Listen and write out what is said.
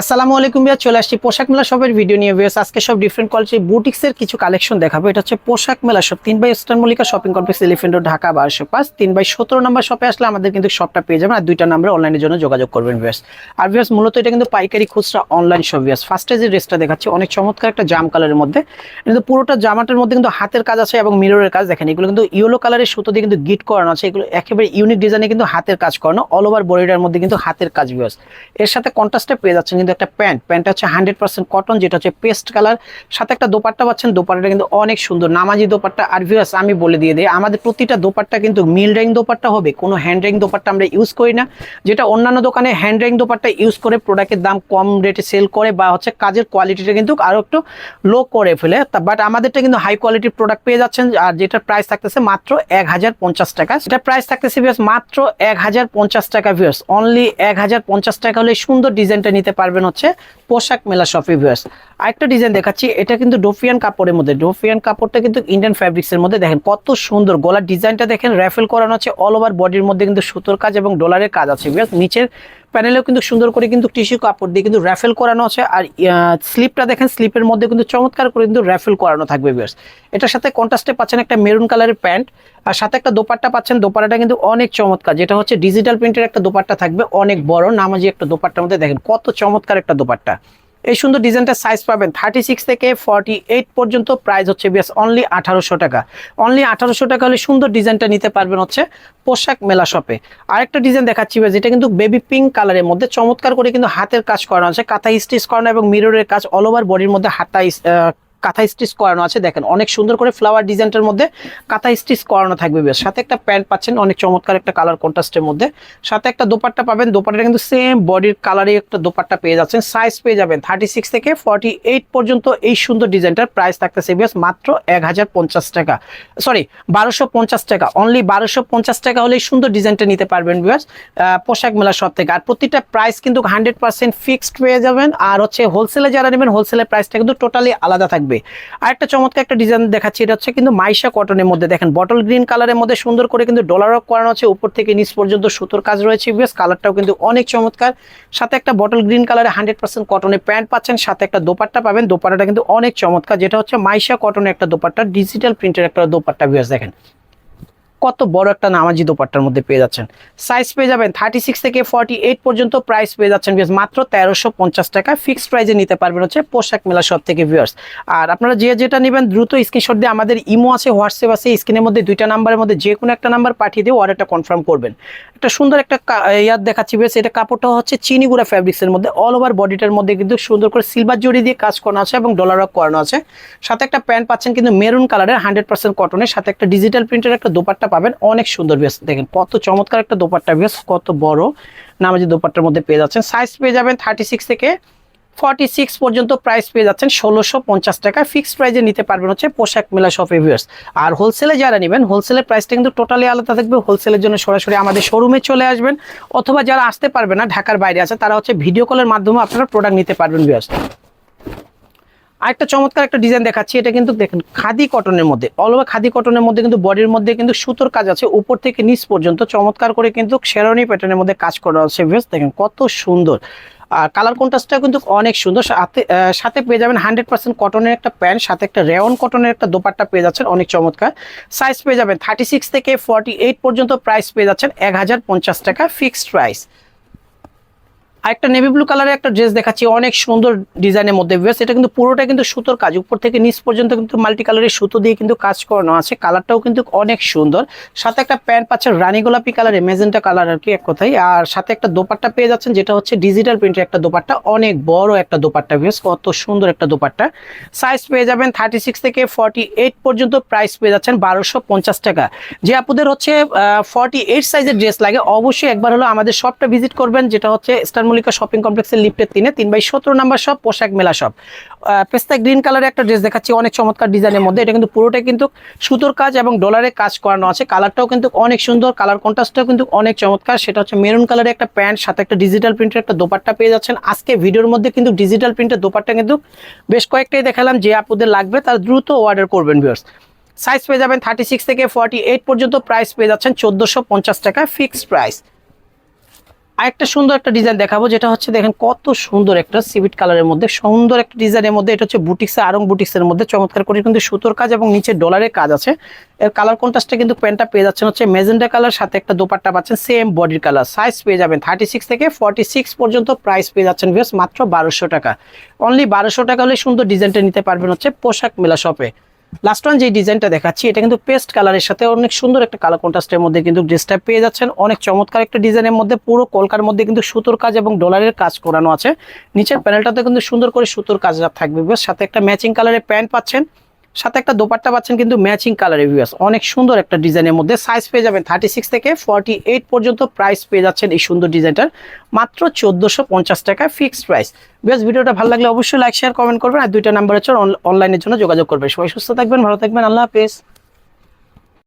আসসালামু আলাইকুম ভাইয়া, চলে আসছি পোশাক মেলা শপের ভিডিও নিয়ে। ভিউস আজকে সব ডিফারেন্ট কোয়ালিটির বুটিক্সের কিছু কালেকশন দেখাবো। এটা হচ্ছে পোশাক মেলা শপ তিন by eastern Mallika shopping complex elephant road Dhaka, বারোশো পাঁচ। তিন বাই সতেরো নম্বর শপে আসলে আমাদের কিন্তু শপটা পেয়ে যাবেন, আর দুইটা নাম্বারে অনলাইনের জন্য যোগাযোগ করবেন ভিউস আর ভিউস মূলত এটা কিন্তু পাইকারি খুচরা অনলাইন শপ ভিউস ফার্স্টে যে ড্রেসটা দেখাচ্ছি, অনেক চমৎকার একটা জাম কালারের মধ্যে। কিন্তু পুরোটা জামাটার মধ্যে কিন্তু হাতের কাজ আছে এবং মিররের কাজ দেখেন, এগুলো কিন্তু ইয়েলো কালারের সুতো দিয়ে কিন্তু গিট করানো আছে। এগুলো একেবারে ইউনিক ডিজাইনে কিন্তু হাতের কাজ করানো অল ওভার বডিটার মধ্যে কিন্তু হাতের কাজ ভিউস এর সাথে কন্ট্রাস্টে পেয়ে যাচ্ছেন কিন্তু একটা প্যান্ট। প্যান্টটা হচ্ছে হান্ড্রেড পার্সেন্ট কটন, যেটা হচ্ছে পেস্ট কালার। সাথে একটা দোপাট্টা পাচ্ছেন। দোপাট্টাটা কিন্তু অনেক সুন্দর। নামাজি দোপাট্টা। আর ভিউস আমি বলে দিয়ে দিই, আমাদের প্রতিটা দোপাট্টা কিন্তু মিল রেং দোপাট্টা হবে। কোনো হ্যান্ড রেং দোপাট্টা আমরা ইউজ করি না। যেটা অন্যান্য দোকানে হ্যান্ড রেং দোপাট্টা ইউজ করে প্রোডাক্টের দাম কম রেটে সেল করে বা হচ্ছে কাজের কোয়ালিটিটা কিন্তু আরও একটু লো করে ফেলে। বাট আমাদেরটা কিন্তু হাই কোয়ালিটির প্রোডাক্ট পেয়ে যাচ্ছেন। আর যেটার প্রাইস থাকতেছে মাত্র এক হাজার পঞ্চাশ টাকা। সেটা প্রাইস থাকতেছে ভিউস মাত্র এক হাজার পঞ্চাশ টাকা ভিউস অনলি এক হাজার পঞ্চাশ টাকা হলে সুন্দর ডিজাইনটা নিতে পারবেন। হচ্ছে পোশাক মেলা শপে ভিউস আরেকটা ডিজাইন দেখাচ্ছি, এটা কিন্তু ডোফিয়ান কাপড়ের মধ্যে। ডোফিয়ান কাপড়টা কিন্তু ইন্ডিয়ান ফ্যাব্রিক্সের মধ্যে। দেখেন কত সুন্দর গলার ডিজাইনটা দেখেন র্যাফেল করানো আছে অল ওভার বডির মধ্যে কিন্তু সুতোর কাজ এবং ডলারের কাজ আছে ভিউস নিচের প্যানেলেও কিন্তু সুন্দর করে কিন্তু টিস্যু কাপড় দিয়ে কিন্তু র্যাফেল করানো আছে। আর স্লিপটা দেখেন স্লিপের মধ্যে কিন্তু চমৎকার করে কিন্তু র্যাফেল করানো থাকবে ভিউস এটার সাথে কন্ট্রাস্টে পাচ্ছেন একটা মেরুন কালারের প্যান্ট আর সাথে একটা দোপাট্টা পাচ্ছেন দোপাট্টাটা কিন্তু অনেক চমৎকার। যেটা হচ্ছে ডিজিটাল প্রিন্টের একটা দোপাট্টা থাকবে অনেক বড় নামাজি একটা দোপাট্টার মধ্যে দেখেন কত চমৎকার একটা দোপাট্টা। এই সুন্দর ডিজাইনটার সাইজ পাবেন থার্টি সিক্স থেকে ফর্টি এইট পর্যন্ত প্রাইস হচ্ছে বেশ অনলি আঠারোশো টাকা। অনলি আঠারোশো টাকা হলে সুন্দর ডিজাইনটা নিতে পারবেন হচ্ছে পোশাক মেলা শপে আরেকটা ডিজাইন দেখাচ্ছি বেশ, যেটা কিন্তু বেবি পিঙ্ক কালারের মধ্যে চমৎকার করে কিন্তু হাতের কাজ করানো আছে কাঁথা স্টিচ করানো এবং মিররের কাজ অল ওভার বডির মধ্যে হাতা কাঁথা স্টিচ করানো আছে, দেখেন, অনেক সুন্দর করে ফ্লাওয়ার ডিজাইনটার মধ্যে কাঁথা স্টিচ করানো থাকবে বেশ। সাথে একটা প্যান্ট পাচ্ছেন, অনেক চমৎকার একটা কালার কন্ট্রাস্টের মধ্যে। সাথে একটা দোপাট্টা পাবেন দোপাট্টা কিন্তু সেম বডির কালারে একটা দোপাট্টা পেয়ে যাচ্ছেন। সাইজ পেয়ে যাবেন থার্টি সিক্স থেকে ফর্টি এইট পর্যন্ত এই সুন্দর ডিজাইনটার প্রাইস থাকতেছে বেশ মাত্র এক হাজার পঞ্চাশ টাকা। সরি বারোশো পঞ্চাশ টাকা অনলি বারোশো পঞ্চাশ টাকা হলে এই সুন্দর ডিজাইনটা নিতে পারবেন বিয়াস পোশাক মেলা সব থেকে। আর প্রতিটা প্রাইস কিন্তু হান্ড্রেড পার্সেন্ট ফিক্সড পেয়ে যাবেন। আর হচ্ছে হোলসেলে যারা নেবেন হোলসেলের প্রাইসটা কিন্তু টোটালি আলাদা থাকবে। আর একটা চমৎকার একটা ডিজাইন দেখাচ্ছি, এটা হচ্ছে কিন্তু মাইশা কটনের মধ্যে। দেখেন বটল গ্রিন কালারের মধ্যে সুন্দর করে কিন্তু ডলার অফ করানো আছে। উপর থেকে নিচ পর্যন্ত সুতোর কাজ রয়েছে বেশ কালারটাও কিন্তু অনেক চমৎকার। সাথে একটা বটল গ্রিন কালারে হান্ড্রেড পার্সেন্ট কটনের প্যান্ট পাচ্ছেন। সাথে একটা দোপাট্টা পাবেন। দোপাট্টাটা কিন্তু অনেক চমৎকার, যেটা হচ্ছে মাইশা কটনের একটা দোপাট্টা ডিজিটাল প্রিন্টের একটা দোপাট্টা বিয়াস দেখেন কত বড় একটা নামাজি দোপাট্টার মধ্যে পেয়ে যাচ্ছেন। সাইজ পেয়ে যাবেন থার্টি সিক্স থেকে ফর্টি এইট পর্যন্ত প্রাইস পেয়ে যাচ্ছেন ভিউয়ার্স মাত্র তেরোশো পঞ্চাশ টাকা ফিক্সড প্রাইসে নিতে পারবেন হচ্ছে পোশাক মেলা সব থেকে ভিউয়ার্স আর আপনারা যে যেটা নেবেন দ্রুত স্ক্রিনশট দিয়ে আমাদের ইমো আছে, হোয়াটসঅ্যাপ আছে স্ক্রিনের মধ্যে দুইটা নাম্বারের মধ্যে যে কোনো একটা নাম্বার পাঠিয়ে দিয়ে অর্ডারটা কনফার্ম করবেন। একটা সুন্দর একটা ইয়ার দেখাচ্ছি বেশ এটা কাপড়টা হচ্ছে চিনিগুড়া ফ্যাব্রিক্সের মধ্যে অল ওভার বডিটার মধ্যে কিন্তু সুন্দর করে সিলভার জড়ি দিয়ে কাজ করানো আছে এবং ডলার অফ করানো আছে। সাথে একটা প্যান্ট পাচ্ছেন কিন্তু মেরুন কালারের হান্ড্রেড পার্সেন্ট কটনের সাথে একটা ডিজিটাল প্রিন্টের একটা দোপাট্টা পাবেন। অনেক সুন্দর বেশ দেখেন, কত চমৎকার একটা দোপাট্টা বেশ কত বড় নামাজি দোপাট্টার মধ্যে পেয়ে যাচ্ছেন। সাইজ পেয়ে যাবেন থার্টি সিক্স থেকে ফর্টি সিক্স পর্যন্ত প্রাইস পেয়ে যাচ্ছেন ষোলোশো পঞ্চাশ টাকা। ফিক্সড প্রাইসে নিতে পারবেন হচ্ছে পোশাক মেলা শপ ভিউয়ার্স আর হোলসেলে যারা নেবেন হোলসেলের প্রাইসটা কিন্তু টোটালি আলাদা থাকবে। হোলসেলের জন্য সরাসরি আমাদের শোরুমে চলে আসবেন। অথবা যারা আসতে পারবে না, ঢাকার বাইরে আছে, তারা হচ্ছে ভিডিও কলের মাধ্যমে আপনারা প্রোডাক্ট নিতে পারবেন ভিউয়ার্স আরেকটা চমৎকার একটা ডিজাইন দেখাচ্ছি, এটা কিন্তু দেখেন খাদি কটনের মধ্যে অল খাদি কটনের মধ্যে কিন্তু বডির মধ্যে কিন্তু সুতোর কাজ আছে, উপর থেকে নিচ পর্যন্ত চমৎকার করে কিন্তু শেরনি প্যাটার্নের মধ্যে কাজ করা আছে, বেশ দেখেন কত সুন্দর। আর কালার কন্ট্রাস্টটা কিন্তু অনেক সুন্দর, সাথে সাথে পেয়ে যাবেন হান্ড্রেড পার্সেন্ট কটনের একটা প্যান্ট সাথে একটা রেওন কটনের একটা দোপাট্টা পেয়ে যাচ্ছেন, অনেক চমৎকার। সাইজ পেয়ে যাবেন থার্টি সিক্স থেকে ফর্টি এইট পর্যন্ত প্রাইস পেয়ে যাচ্ছেন এক হাজার পঞ্চাশ টাকা ফিক্সড প্রাইস আরেকটা নেভি ব্লু কালারের একটা ড্রেস দেখাচ্ছি, অনেক সুন্দর ডিজাইনের মধ্যে বেশ এটা কিন্তু পুরোটা কিন্তু সুতোর কাজ। উপর থেকে নিচ পর্যন্ত কিন্তু মাল্টি কালারের সুতো দিয়ে কিন্তু কাজ করানো আছে কালারটাও কিন্তু অনেক সুন্দর। সাথে একটা প্যান্ট পাচ্ছেন রানী গোলাপি কালারের মেজেন্টা কালার আর কি এক কথাই আর সাথে একটা দোপাট্টা পেয়ে যাচ্ছেন, যেটা হচ্ছে ডিজিটাল প্রিন্টের একটা দোপাট্টা, অনেক বড় একটা দোপাট্টা বেশ কত সুন্দর একটা দোপাট্টা। সাইজ পেয়ে যাবেন থার্টি সিক্স থেকে ফর্টি এইট পর্যন্ত প্রাইস পেয়ে যাচ্ছেন বারোশো পঞ্চাশ টাকা। যে আপুদের হচ্ছে ফর্টি এইট সাইজের ড্রেস লাগে, অবশ্যই একবার হলো আমাদের শপটা ভিজিট করবেন, যেটা হচ্ছে স্টার মল্লিকা শপিং কমপ্লেক্সের লিফটের তিনে, তিন বাই সতেরো নাম্বার শপ পোশাক মেলা শপ পেস্তা গ্রিন কালারের একটা ড্রেস দেখাচ্ছি, অনেক চমৎকার ডিজাইনের মধ্যে। এটা কিন্তু পুরোটাই কিন্তু সুতোর কাজ এবং ডলারের কাজ করানো আছে। কালারটাও কিন্তু অনেক সুন্দর কালার কন্ট্রাস্টটাও কিন্তু অনেক চমৎকার। সেটা হচ্ছে মেরুন কালারের একটা প্যান্ট সাথে একটা ডিজিটাল প্রিন্টের একটা দোপাট্টা পেয়ে যাচ্ছেন। আজকে ভিডিওর মধ্যে কিন্তু ডিজিটাল প্রিন্টের দোপাট্টা কিন্তু বেশ কয়েকটাই দেখালাম, যে আপুদের লাগবে, তার দ্রুত অর্ডার করবেন ভিউয়ার্স সাইজ পেয়ে যাবেন থার্টি সিক্স থেকে ফর্টি এইট পর্যন্ত প্রাইস পেয়ে যাচ্ছেন চোদ্দোশো পঞ্চাশ টাকা ফিক্সড প্রাইস আরেকটা সুন্দর একটা ডিজাইন দেখাবো, যেটা হচ্ছে দেখেন কত সুন্দর একটা সিভিট কালারের মধ্যে, সুন্দর একটা ডিজাইনের মধ্যে, এটা হচ্ছে বুটিক্স আরং বুটিক্সের মধ্যে, চমৎকার করে কিন্তু সুতোর কাজ এবং নিচে ডলারের কাজ আছে। এর কালার কন্ট্রাস্টে কিন্তু প্যান্টটা পেয়ে যাচ্ছেন হচ্ছে মেজেন্ডা কালার সাথে একটা দোপাট্টা পাচ্ছেন সেম বডির কালার সাইজ পেয়ে যাবেন থার্টি সিক্স থেকে ফর্টি সিক্স পর্যন্ত প্রাইস পেয়ে যাচ্ছেন ভিউস মাত্র বারোশো টাকা। অনলি বারোশো টাকা হলে সুন্দর ডিজাইনটা নিতে পারবেন হচ্ছে পোশাক মেলা শপে লাস্ট ওয়ান যে ডিজাইনটা দেখাচ্ছি, এটা কিন্তু পেস্ট কালারের সাথে অনেক সুন্দর একটা কালার কন্ট্রাস্টের মধ্যে কিন্তু ড্রেসটা পেয়ে যাচ্ছেন। অনেক চমৎকার একটা ডিজাইনের মধ্যে পুরো কলকার মধ্যে কিন্তু সুতোর কাজ এবং ডলারের কাজ করানো আছে। নিচের প্যানেলটাতে কিন্তু সুন্দর করে সুতোর কাজ থাকবে। সাথে একটা ম্যাচিং কালারের প্যান্ট পাচ্ছেন। সাথে একটা দোপাট্টা পাচ্ছেন কিন্তু ম্যাচিং কালার ভিউয়ার্স অনেক সুন্দর একটা ডিজাইনের মধ্যে সাইজ পেয়ে যাবেন থার্টি সিক্স থেকে ফর্টি এইট পর্যন্ত প্রাইস পেয়ে যাচ্ছেন এই সুন্দর ডিজাইনটার। মাত্র চোদ্দোশো পঞ্চাশ টাকা ফিক্সড প্রাইস বেশ ভিডিওটা ভালো লাগলে অবশ্যই লাইক শেয়ার কমেন্ট করবেন। আর দুইটা নাম্বার হচ্ছে অনলাইনের জন্য যোগাযোগ করবেন। সবাই সুস্থ থাকবেন, ভালো থাকবেন। আল্লাহ হাফেজ।